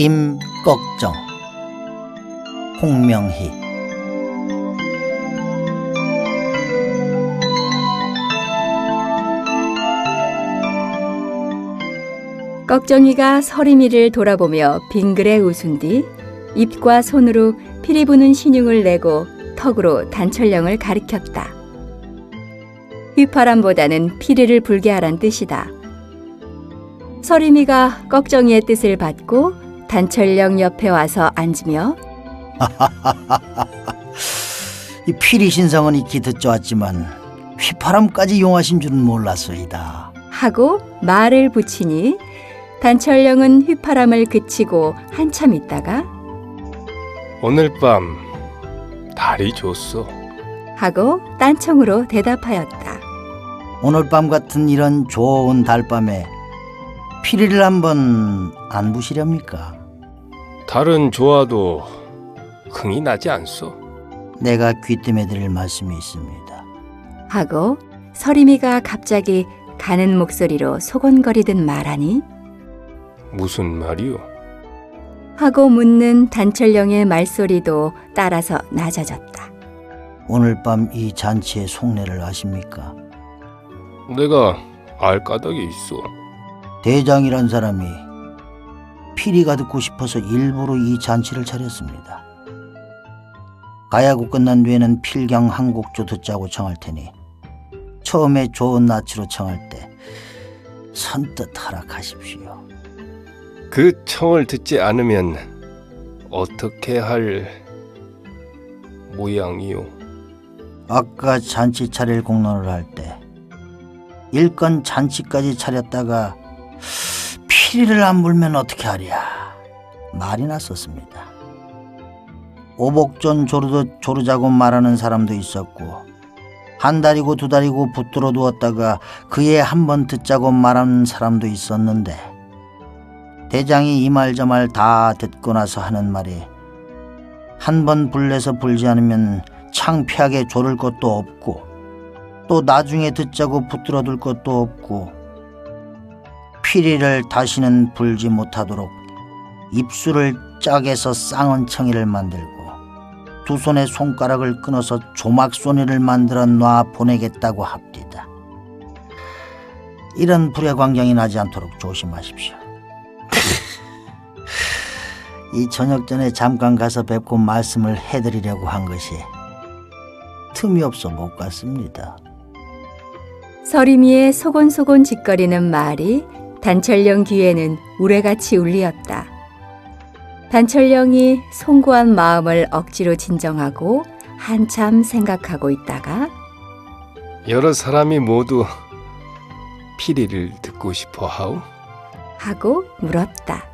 임꺽정 홍명희. 꺽정이가 서리미를 돌아보며 빙그레 웃은 뒤 입과 손으로 피리 부는 신용을 내고 턱으로 단철령을 가리켰다. 휘파람보다는 피리를 불게 하란 뜻이다. 서리미가 꺽정이의 뜻을 받고 단철령 옆에 와서 앉으며 이 피리 신성은 익히 듣져 왔지만 휘파람까지 용하신 줄은 몰랐소이다 하고 말을 붙이니 단철령은 휘파람을 그치고 한참 있다가 오늘 밤 달이 좋소. 하고 딴청으로 대답하였다. 오늘 밤 같은 이런 좋은 달밤에 피리를 한번 안 부시렵니까? 달은 좋아도 흥이 나지 않소. 내가 귀뜸해 드릴 말씀이 있습니다 하고 서리미가 갑자기 가는 목소리로 소곤거리듯 말하니 무슨 말이오? 하고 묻는 단철령의 말소리도 따라서 낮아졌다. 오늘 밤 이 잔치의 속내를 아십니까? 내가 알 까닭이 있어. 대장이란 사람이 피리가 듣고 싶어서 일부러 이 잔치를 차렸습니다. 가야구 끝난 뒤에는 필경 한 곡조 듣자고 청할 테니 처음에 좋은 낯으로 청할 때 선뜻 허락하십시오. 그 청을 듣지 않으면 어떻게 할 모양이오? 아까 잔치 차릴 공론을 할 때 일건 잔치까지 차렸다가 피리를 안 불면 어떻게 하랴 말이 났었습니다. 오복전 조르듯 조르자고 말하는 사람도 있었고 한 달이고 두 달이고 붙들어 두었다가 그에 한 번 듣자고 말하는 사람도 있었는데 대장이 이 말 저 말 다 듣고 나서 하는 말이 한 번 불내서 불지 않으면 창피하게 조를 것도 없고 또 나중에 듣자고 붙들어 둘 것도 없고 피리를 다시는 불지 못하도록 입술을 짝에서 쌍은청이를 만들고 두 손의 손가락을 끊어서 조막소니를 만들어 놔 보내겠다고 합니다. 이런 불의 광경이 나지 않도록 조심하십시오. 이 저녁 전에 잠깐 가서 뵙고 말씀을 해드리려고 한 것이 틈이 없어 못 갔습니다. 서리미의 소곤소곤 짓거리는 말이 단철령 귀에는 우레같이 울리었다. 단철령이 송구한 마음을 억지로 진정하고 한참 생각하고 있다가 여러 사람이 모두 피리를 듣고 싶어 하오? 하고 물었다.